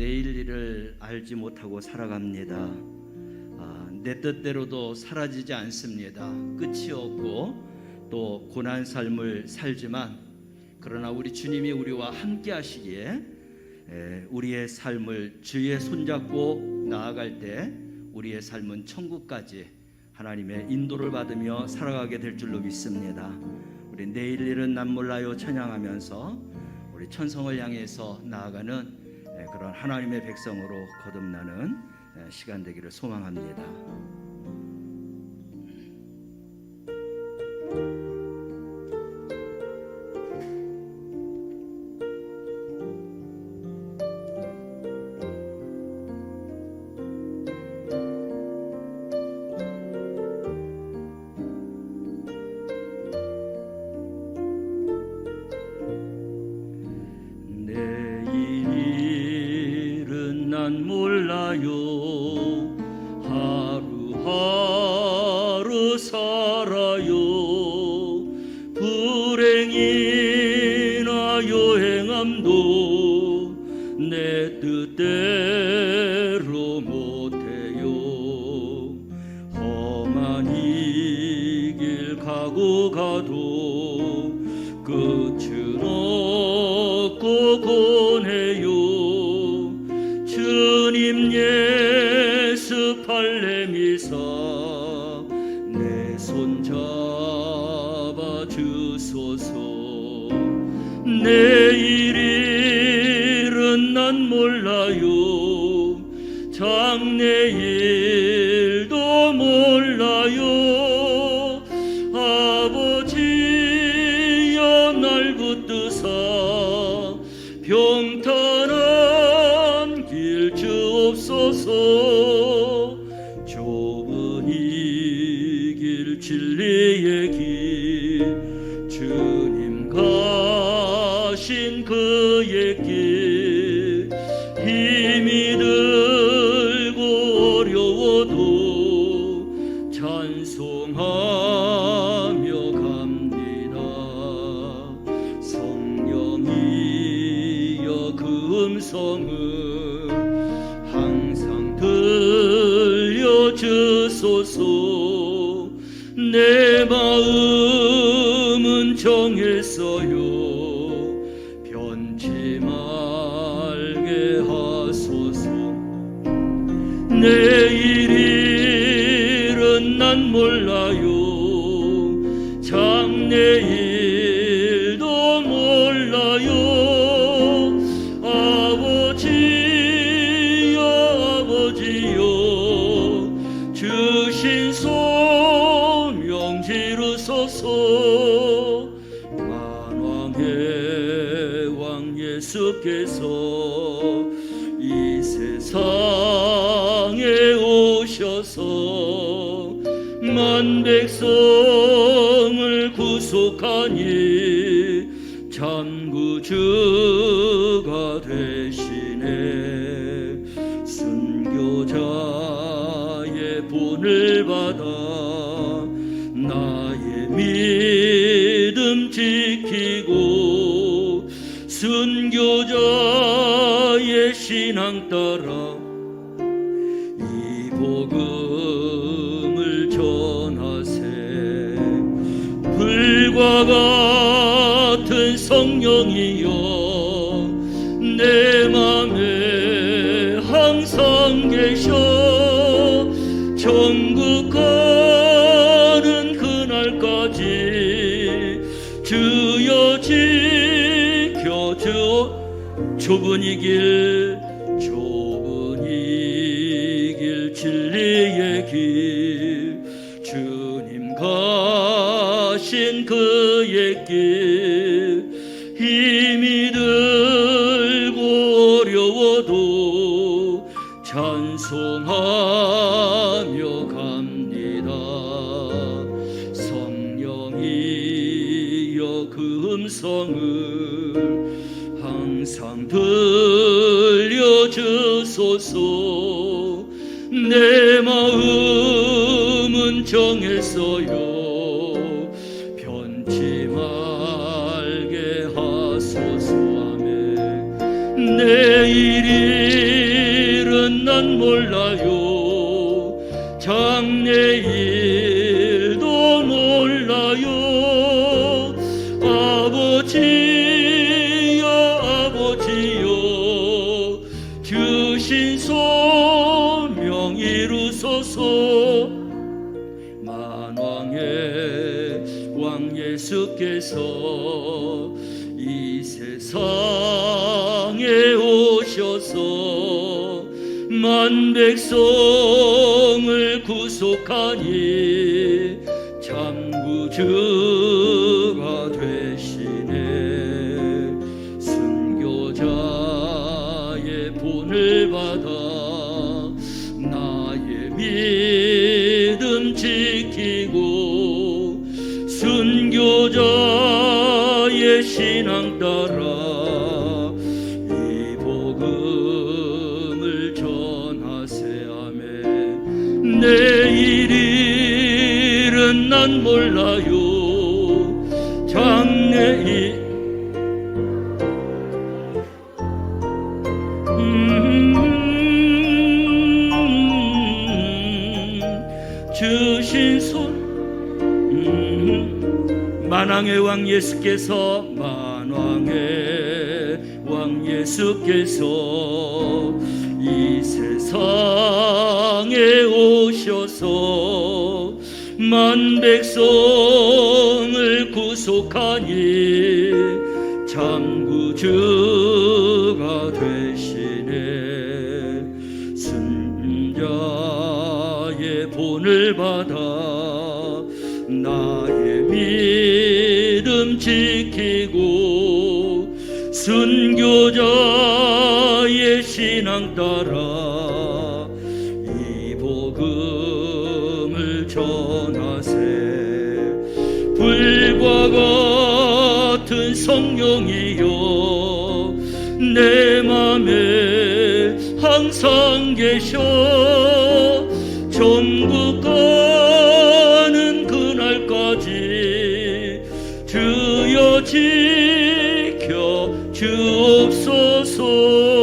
내일 일을 알지 못하고 살아갑니다. 아, 내 뜻대로도 사라지지 않습니다. 끝이 없고 또 고난 삶을 살지만 그러나 우리 주님이 우리와 함께 하시기에 에, 우리의 삶을 주의 손잡고 나아갈 때 우리의 삶은 천국까지 하나님의 인도를 받으며 살아가게 될 줄로 믿습니다. 우리 내일 일은 난 몰라요 찬양하면서 우리 천성을 향해서 나아가는 에, 그런 하나님의 백성으로 거듭나는 에, 시간 되기를 소망합니다. 난 몰라요. 하루하루 살아요. 불행이나 여행함도. 내 뜻대로 내일일은 난 몰라요. 장래일도 몰라요. 아버지여 날 붙드사 평탄한 길 주옵소서 좁은 이 길 진리의 길 주소서. 내 마음은 정했어요. 변치 말게 하소서. 내일 일은 난 몰라요. 장래일 예수께서 이 세상에 오셔서 만 백성을 구속하니 참구주가 되시네. 순교자의 본을 받아 나의 믿 신앙 따라 이 복음을 전하세. 불과 같은 성령이여 내 맘에 항상 계셔. 천국 가는 그날까지 주여 지켜줘. 좁은 이길 주님 가신 그의 길 힘이 들고 어려워도 찬송하며 갑니다. 성령이여 그 음성을 항상 들 내일이 난 몰라요. 장래일도 몰라요. 아버지여 아버지여 주신 소명 이루소서. 만왕의 왕 예수께서 이 세상에 오셔서 만 백성을 구속하니 참 구주 신앙 따라 이 복음을 전하세 아멘. 내일 일은 난 몰라요. 장래일 만왕의 왕 예수께서 만왕의 왕 예수께서 이 세상에 오셔서 만 백성을 구속하니 참 구주가 되시네. 순자의 본을 받아 순교자의 신앙 따라 이 복음을 전하세. 불과 같은 성령이여 내 맘에 항상 계셔. 천국 가 없어서.